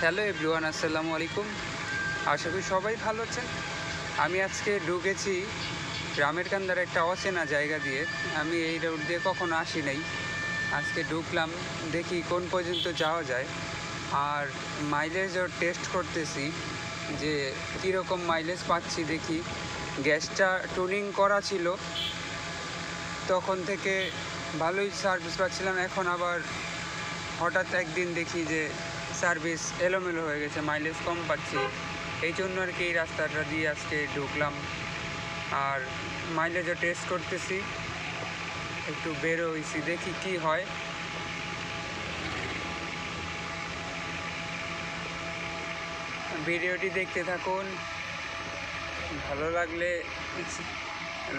Hello everyone, আসসালামু আলাইকুম। আশা করি সবাই ভালো আছেন। আমি আজকে ঢুকেছি গ্রামের কান্দার একটা অচেনা জায়গা দিয়ে। আমি এই রোড দিয়ে কখনো আসি নাই। আজকে ঢুকলাম, দেখি কোন পর্যন্ত যাওয়া যায়। আর মাইলেজও টেস্ট করতেছি যে কীরকম মাইলেজ পাচ্ছি দেখি। গ্যাসটা টুনিং করা ছিল। তখন থেকে ভালোই সার্ভিস পাচ্ছিলাম। এখন আবার হঠাৎ একদিন দেখি যে সার্ভিস এলোমেলো হয়ে গেছে মাইলেজ কম পাচ্ছি। এই জন্য আর কি এই রাস্তাটা দিয়ে আজকে ঢুকলাম। আর মাইলেজও টেস্ট করতেছি। একটু বেরো হয়েছি দেখি কি হয়। ভিডিওটি দেখতে থাকুন। ভালো লাগলে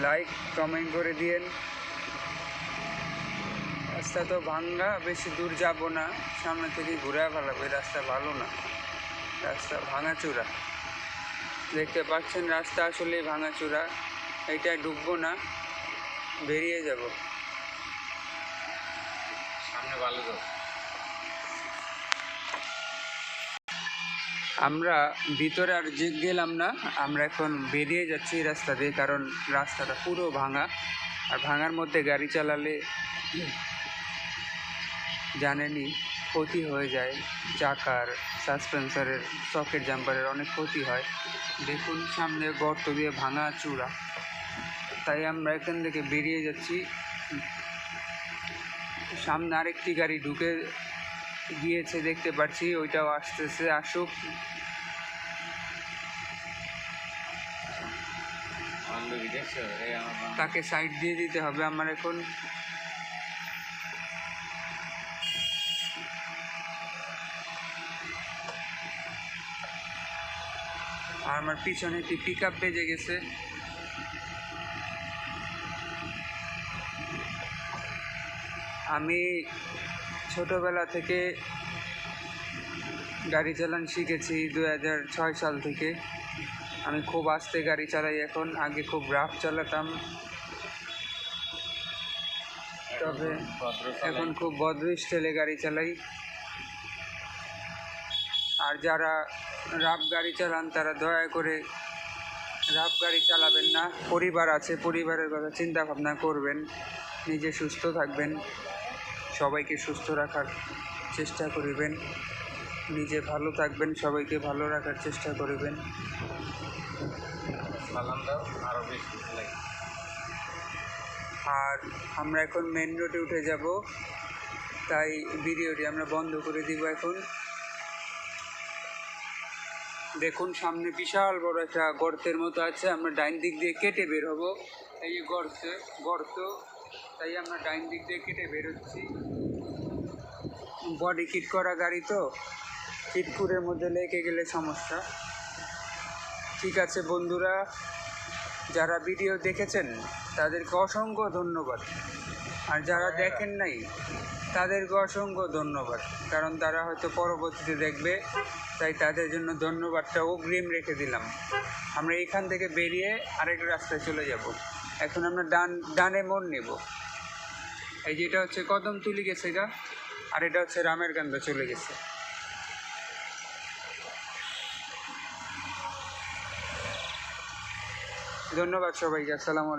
লাইক কমেন্ট করে দিয়েন। রাস্তা তো ভাঙ্গা বেশি দূর যাব না। সামনে থেকে ঘুরে ফেলাবো এই রাস্তা ভালো না। রাস্তা ভাঙাচোরা দেখতে পাচ্ছেন রাস্তা আসলে ভাঙাচোরা এইটায় ঢুকবো না বেরিয়ে যাব। সামনে ভালো তো আমরা ভিতরে আর যে গেলাম না আমরা এখন বেরিয়ে যাচ্ছি এই রাস্তা দিয়ে কারণ রাস্তাটা পুরো ভাঙা। আর ভাঙার মধ্যে গাড়ি চালালে জানেনই ক্ষতি হয়ে যায়। চাকার সাসপেন্সারের সকেট জাম্পারের অনেক ক্ষতি হয়। দেখুন সামনে গর্ত দিয়ে ভাঙা চূড়া। তাই আমরা এখান থেকে বেরিয়ে যাচ্ছি। সামনে আরেকটি গাড়ি ঢুকে গিয়েছে দেখতে পাচ্ছি। ওইটাও আসতেছে আসুক। তাকে সাইড দিয়ে দিতে হবে আমার এখন। আর আমার পিছনে একটি পিক আপ বেজে গেছে। আমি ছোটোবেলা থেকে গাড়ি চালান শিখেছি দু হাজার ছয় সাল থেকে। আমি খুব আস্তে গাড়ি চালাই এখন আগে খুব রাফ চালাতাম। তবে এখন খুব ভদ্র স্টাইলে গাড়ি চালাই। আর যারা রাফ গাড়ি চালান, তারা দয়া করে রাফ গাড়ি চালাবেন না। পরিবার আছে, পরিবারের কথা চিন্তা ভাবনা করবেন, নিজে সুস্থ থাকবেন, সবাইকে সুস্থ রাখার চেষ্টা করিবেন, নিজে ভালো থাকবেন, সবাইকে ভালো রাখার চেষ্টা করিবেন। আর আমরা এখন মেন রোডে উঠে যাব, তাই ভিডিওটি আমরা বন্ধ করে দিব এখন। দেখুন, সামনে বিশাল বড় একটা গর্তের মতো আছে। আমরা ডাইন দিক দিয়ে কেটে বের হব। এই যে গর্ত গর্ত, তাই আমরা ডাইন দিক দিয়ে কেটে বেরোচ্ছি বডি কিট করা গাড়ি তো? কিটকুরের মধ্যে লেগে গেলে সমস্যা। ঠিক আছে বন্ধুরা, যারা ভিডিও দেখেছেন, তাদেরকে অসংখ্য ধন্যবাদ। আর যারা দেখেন নাই তাদেরকে অসংখ্য ধন্যবাদ। কারণ তারা হয়তো পরবর্তীতে দেখবে, তাই তাদের জন্য ধন্যবাদটা অগ্রিম রেখে দিলাম। আমরা এখান থেকে বেরিয়ে আরেক রাস্তায় চলে যাব। এখন আমরা ডান, ডানে মোড় নেব। এই যেটা হচ্ছে কদম তুলি গেছে গা, আর এটা হচ্ছে রামের কান্দা চলে গেছে। ধন্যবাদ সবাইকে, আসসালামু আলাইকুম।